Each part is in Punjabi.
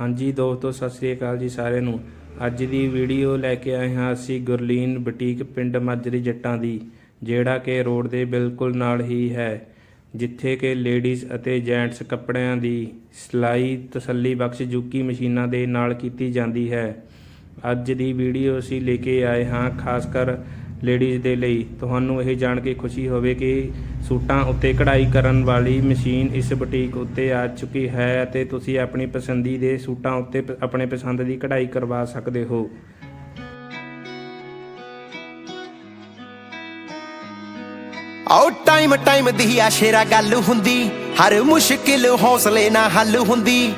ਹਾਂਜੀ ਦੋਸਤੋ, ਸਤਿ ਸ੍ਰੀ ਅਕਾਲ ਜੀ ਸਾਰਿਆਂ ਨੂੰ। ਅੱਜ ਦੀ ਵੀਡੀਓ ਲੈ ਕੇ ਆਏ ਹਾਂ ਅਸੀਂ ਗੁਰਲੀਨ ਬੁਟੀਕ ਪਿੰਡ ਮਾਜਰੀ ਜੱਟਾਂ ਦੀ, ਜਿਹੜਾ ਕਿ ਰੋਡ ਦੇ ਬਿਲਕੁਲ ਨਾਲ ਹੀ ਹੈ, ਜਿੱਥੇ ਕਿ ਲੇਡੀਜ਼ ਅਤੇ ਜੈਂਟਸ ਕੱਪੜਿਆਂ ਦੀ ਸਿਲਾਈ, ਤਸੱਲੀ ਬਖਸ਼ ਜੁਕੀ ਮਸ਼ੀਨਾਂ ਦੇ ਨਾਲ ਕੀਤੀ ਜਾਂਦੀ ਹੈ। ਅੱਜ ਦੀ ਵੀਡੀਓ ਅਸੀਂ ਲੈ ਕੇ ਆਏ ਹਾਂ, ਖਾਸ ਕਰ ਲੇਡੀਜ਼ ਦੇ ਲਈ। ਤੁਹਾਨੂੰ ਇਹ ਜਾਣ ਕੇ ਖੁਸ਼ੀ ਹੋਵੇ ਕਿ ਸੂਟਾਂ ਉੱਤੇ ਕਢਾਈ ਕਰਨ ਵਾਲੀ ਮਸ਼ੀਨ ਇਸ ਬੁਟੀਕ ਉੱਤੇ ਆ ਚੁੱਕੀ ਹੈ ਅਤੇ ਤੁਸੀਂ ਆਪਣੀ ਪਸੰਦੀ ਦੇ ਸੂਟਾਂ ਉੱਤੇ ਆਪਣੇ ਪਸੰਦ ਦੀ ਕਢਾਈ ਕਰਵਾ ਸਕਦੇ ਹੋ। ਆਓ ਟਾਈਮ ਟਾਈਮ ਦੀ ਆ ਸ਼ੇਰਾ ਗੱਲ ਹੁੰਦੀ, ਹਰ ਮੁਸ਼ਕਿਲ ਹੌਸਲੇ ਨਾਲ ਹੱਲ ਹੁੰਦੀ।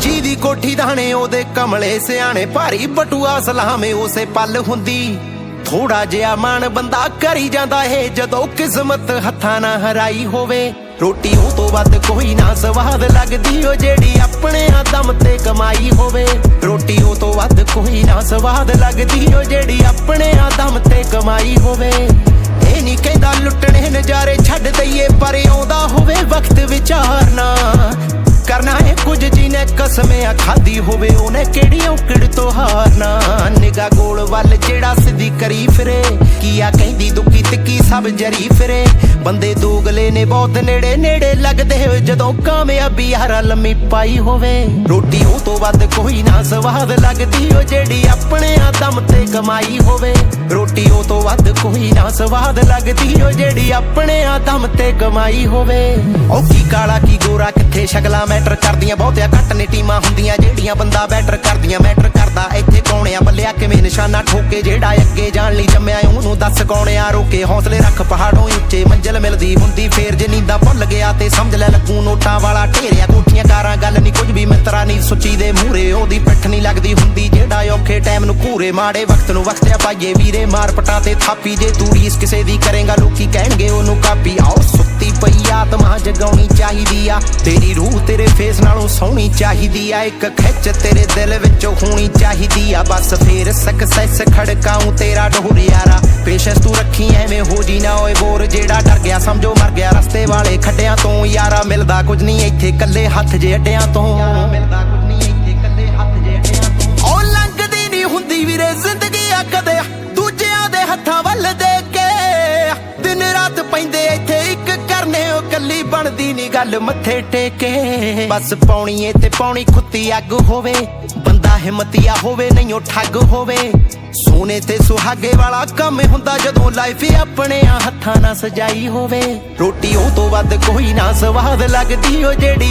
ਜੀ ਦੀ ਕੋਠੀ ਦਾਣੇ, ਉਹਦੇ ਕਮਲੇ ਸਿਆਣੇ, ਭਾਰੀ ਬਟੂਆ ਸਲਾਮੇ, ਉਸੇ ਪਲ ਹੁੰਦੀ। ਥੋੜਾ ਜਿਹਾ ਮਨ ਬੰਦਾ ਕਰੀ ਜਾਂਦਾ ਏ, ਜਦੋਂ ਕਿਸਮਤ ਹੱਥਾਂ ਨਾਲ ਹਰਾਈ ਹੋਵੇ। ਰੋਟੀ ਉਹ ਤੋਂ ਵੱਧ ਕੋਈ ਨਾ ਸਵਾਦ ਲੱਗਦੀ ਓ, ਜਿਹੜੀ ਆਪਣੇ ਦਮ ਤੇ ਕਮਾਈ ਹੋਵੇ। ਰੋਟੀ ਉਹ ਤੋਂ ਵੱਧ ਕੋਈ ਨਾ ਸਵਾਦ ਲੱਗਦੀ ਓ, ਜਿਹੜੀ ਆਪਣੇ ਦਮ ਤੇ ਕਮਾਈ ਹੋਵੇ। ਇਹ ਨਹੀਂ ਕਹਿੰਦਾ ਲੁੱਟਣੇ ਨਜ਼ਾਰੇ ਛੱਡ ਦਈਏ, ਪਰ ਆਉਂਦਾ ਹੋਵੇ ਵਕਤ ਵਿਚਾਰਨਾ ਕਰਨਾ ਹੈ ਕੁਝ ਜਿਹਨੇ ਕਸਮਿਆਂ ਖਾਦੀ ਹੋਵੇ, ਉਹਨੇ ਕਿਹੜੀ ਔਕੜ ਤੋਂ ਹਾਰਨਾ ਨਿਗਾ ਗੋਲ ਵੱਲ ਜਿਹੜਾ ਸਿੱਧੀ ਕਰੀ ਫਿਰੇ। ਕੀ ਆ ਕਹਿੰਦੀ ਦੁੱਕੀ ਤਿੱਕੀ ਸਭ ਜਰੀ ਫਿਰੇ? ਬੰਦੇ ਦੋਗਲੇ ਨੇ ਬਹੁਤ ਨੇੜੇ ਨੇੜੇ ਲੱਗਦੇ ਹੋਏ, ਜਦੋਂ ਕਾਮਯਾਬੀ ਯਾਰਾ ਲੰਮੀ ਪਾਈ ਹੋਵੇ। ਰੋਟੀ ਉਹ ਤੋਂ ਵੱਧ ਕੋਈ ਨਾ ਸਵਾਦ ਲੱਗਦੀ ਓ ਜਿਹੜੀ ਆਪਣੇ ਦਮ ਤੇ ਕਮਾਈ ਹੋਵੇ। ਰੋਟੀ ਉਹ ਤੋਂ ਵੱਧ ਕੋਈ ਨਾ ਸਵਾਦ ਲੱਗਦੀ ਓ ਜਿਹੜੀ ਆਪਣੇ ਦਮ ਤੇ ਕਮਾਈ ਹੋਵੇ। ਉਹ ਕੀ ਕਾਲਾ ਕੀ ਗੋਰਾ, ਕਿੱਥੇ ਸ਼ਕਲਾਂ ਮੈਟਰ ਕਰਦੀਆਂ? ਬਹੁਤਿਆ ਘੱਟ ਨੇ ਟੀਮਾਂ ਹੁੰਦੀਆਂ, ਜਿਹੜੀਆਂ ਬੰਦਾ ਬੈਟਰ ਕਰਦੀਆਂ। ਮੈਟਰ ਕਰਦਾ ਇੱਥੇ ਕੌਣਿਆ ਬੱਲਿਆ ਕਿਵੇਂ ਨਿਸ਼ਾਨਾ ਠੋਕੇ, ਜਿਹੜਾ ਅੱਗੇ ਜਾਣ ਲਈ ਜੰਮਿਆ ਉਹਨੂੰ ਦੱਸ ਕੌਣਿਆ ਰੋਕੇ ਹੌਸਲੇ ਰੱਖ ਪਹਾੜੋਂ ਉੱਚੇ ਮੰਜ਼ਲ ਮਿਲਦੀ ਹੁੰਦੀ ਫੇਰ ਜੇ ਨੀਂਦਾਂ ਭੁੱਲ ਗਿਆ ਤੇ ਸਮਝ ਲੈ ਲੱਗੂ ਨੋਟਾਂ ਵਾਲਾ ਢੇਰਿਆ ਕੋਠੀਆਂ ਕਾਰਾਂ, ਗੱਲ ਨਹੀਂ ਕੁਝ ਵੀ ਮਿੱਤਰਾ ਨਹੀਂ ਸੁੱਚੀ ਦੇ ਮੂਹਰੇ, ਉਹਦੀ ਪਿੱਠ ਨਹੀਂ ਲੱਗਦੀ ਹੁੰਦੀ ਜਿਹੜਾ ਔਖੇ ਟਾਈਮ ਨੂੰ ਘੂਰੇ, ਮਾੜੇ ਵਕਤ ਨੂੰ ਵਕਤਿਆ ਪਾਈਏ ਵੀਰੇ, ਮਾਰ ਪਟਾ ਤੇ ਥਾਪੀ ਜੇ ਤੂੰ ਰੀਸ ਕਿਸੇ ਦੀ ਕਰੇਗਾ, ਲੋਕੀ ਆਤਮਾ ਜਗਾਉਣੀ ਚਾਹੀਦੀ ਆ। ਤੇਰੀ ਰੂਹ ਤੇਰੇ ਫੇਸ ਨਾਲੋਂ ਸੋਹਣੀ ਚਾਹੀਦੀ ਆ। ਇੱਕ ਖਿੱਚ ਤੇਰੇ ਦਿਲ ਵਿੱਚੋਂ ਹੋਣੀ ਚਾਹੀਦੀ ਆ। ਬਸ ਫੇਰ ਸਕਸੈਸ ਖੜਕਾਉਂ ਤੇਰਾ ਢੋਰ ਯਾਰਾ। ਪੇਸ਼ੈਂਸ ਤੂੰ ਰੱਖੀ ਐਵੇਂ ਹੋ ਜੀ ਨਾ ਓਏ ਬੋਰ। ਜਿਹੜਾ ਡਰ ਗਿਆ ਸਮਝੋ ਮਰ ਗਿਆ। ਰਸਤੇ ਵਾਲੇ ਖੱਡਿਆਂ ਤੋਂ ਯਾਰਾ ਮਿਲਦਾ ਕੁਝ ਨਹੀਂ। ਇੱਥੇ ਕੱਲੇ ਹੱਥ ਜੇ ਅੱਡਿਆਂ ਤੋਂ। ਮਿਲਦਾ ਗੱਲ ਮੱਥੇ ਟੇਕੇ। ਬਸ ਪਾਉਣੀ ਏ ਤੇ ਪਾਉਣੀ ਖੁੱਤੀ ਅੱਗ ਹੋਵੇ। ਬੰਦਾ ਹਿੰਮਤੀਆ ਹੋਵੇ, ਨਹੀਂ ਉਹ ਠੱਗ ਹੋਵੇ। ਸੋਨੇ ਤੇ ਸੁਹਾਗੇ ਵਾਲਾ ਕੰਮ ਹੁੰਦਾ ਜਦੋਂ ਲਾਈਫ ਆਪਣੇ ਹੱਥਾਂ ਨਾਲ ਸਜਾਈ ਹੋਵੇ। ਰੋਟੀ ਉਹ ਤੋਂ ਵੱਧ ਕੋਈ ਨਾ ਸਵਾਦ ਲੱਗਦੀ ਓ ਜਿਹੜੀ